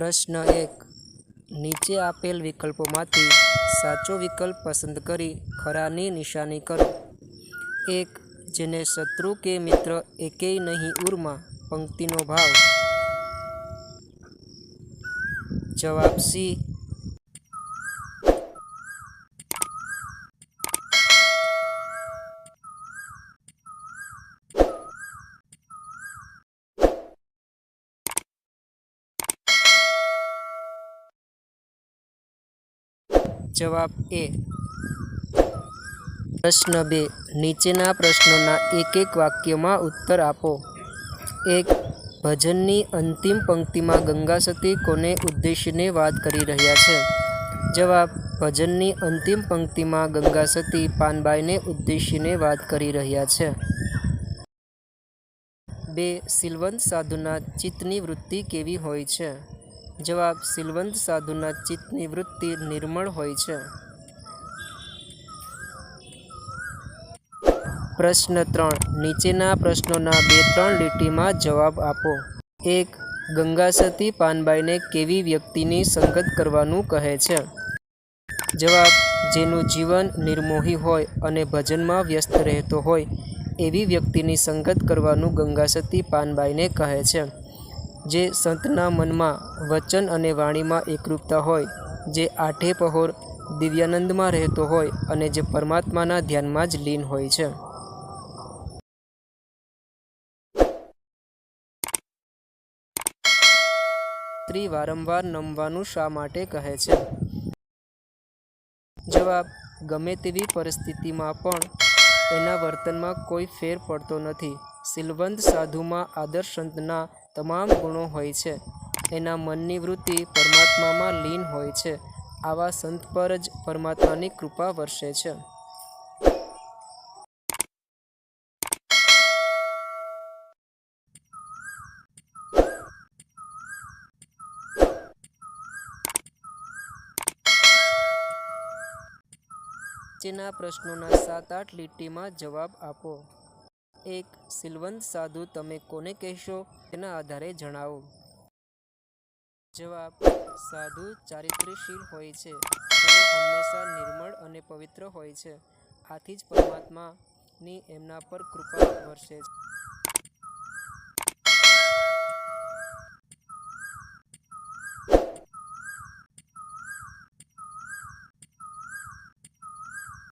પ્રશ્ન એક. નીચે આપેલ વિકલ્પોમાંથી સાચો વિકલ્પ પસંદ કરી ખરાની નિશાની કરો. એક, જેને શત્રુ કે મિત્ર એકેય નહીં ઉરમાં, પંક્તિનો ભાવ. જવાબ સી જવાબ એ. પ્રશ્ન બે. નીચેના પ્રશ્નોના એક એક વાક્યમાં ઉત્તર આપો. એક. ભજનની અંતિમ પંક્તિમાં ગંગા સતી કોને ઉદ્દેશીને વાત કરી રહ્યા છે? જવાબ. ભજનની અંતિમ પંક્તિમાં ગંગા સતી પાનબાઈને ઉદ્દેશીને વાત કરી રહ્યા છે. બે. સિલવંત સાધુના ચિત્તની વૃત્તિ કેવી હોય છે? જવાબ, સિલવંત સાધુના ચિત્તની વૃત્તિ નિર્મળ હોય છે. પ્રશ્ન ત્રણ, નીચેના પ્રશ્નોના બે ત્રણ લીટીમાં જવાબ આપો. એક ગંગા સતી પાનબાઈને કેવી વ્યક્તિની સંગત કરવાનું કહે છે? જવાબ, જેનું જીવન નિર્મોહી હોય અને ભજનમાં વ્યસ્ત રહેતો હોય, એવી વ્યક્તિની સંગત કરવાનું ગંગાસતી પાનબાઈને કહે છે. જે સંતના મનમાં વચન અને વાણીમાં એકરૂપતા હોય, જે આઠે પહોર દિવ્યાનંદમાં રહેતો હોય અને જે પરમાત્માના ધ્યાનમાં જ લીન હોય છે. સ્ત્રી વારંવાર નમવાનું શા માટે કહે છે? જવાબ, ગમે તેવી પરિસ્થિતિમાં પણ એના વર્તનમાં કોઈ ફેર પડતો નથી. સિલવંત સાધુમાં આદર્શ સંતના તમામ ગુણો હોય છે. એના મનની વૃત્તિ પરમાત્મામાં લીન હોય છે. આવા સંત પર જ પરમાત્માની કૃપા વરસે છે. જેના પ્રશ્નોના સાત આઠ લીટીમાં જવાબ આપો. એક સિલવંત સાધુ તમે કોને કહેશો તેના આધારે જણાવો. જવાબ, સાધુ ચારિત્ર્યશીલ હોય છે. તેઓ હંમેશા નિર્મળ અને પવિત્ર હોય છે. આથી જ પરમાત્માની એમના પર કૃપા વરસે છે.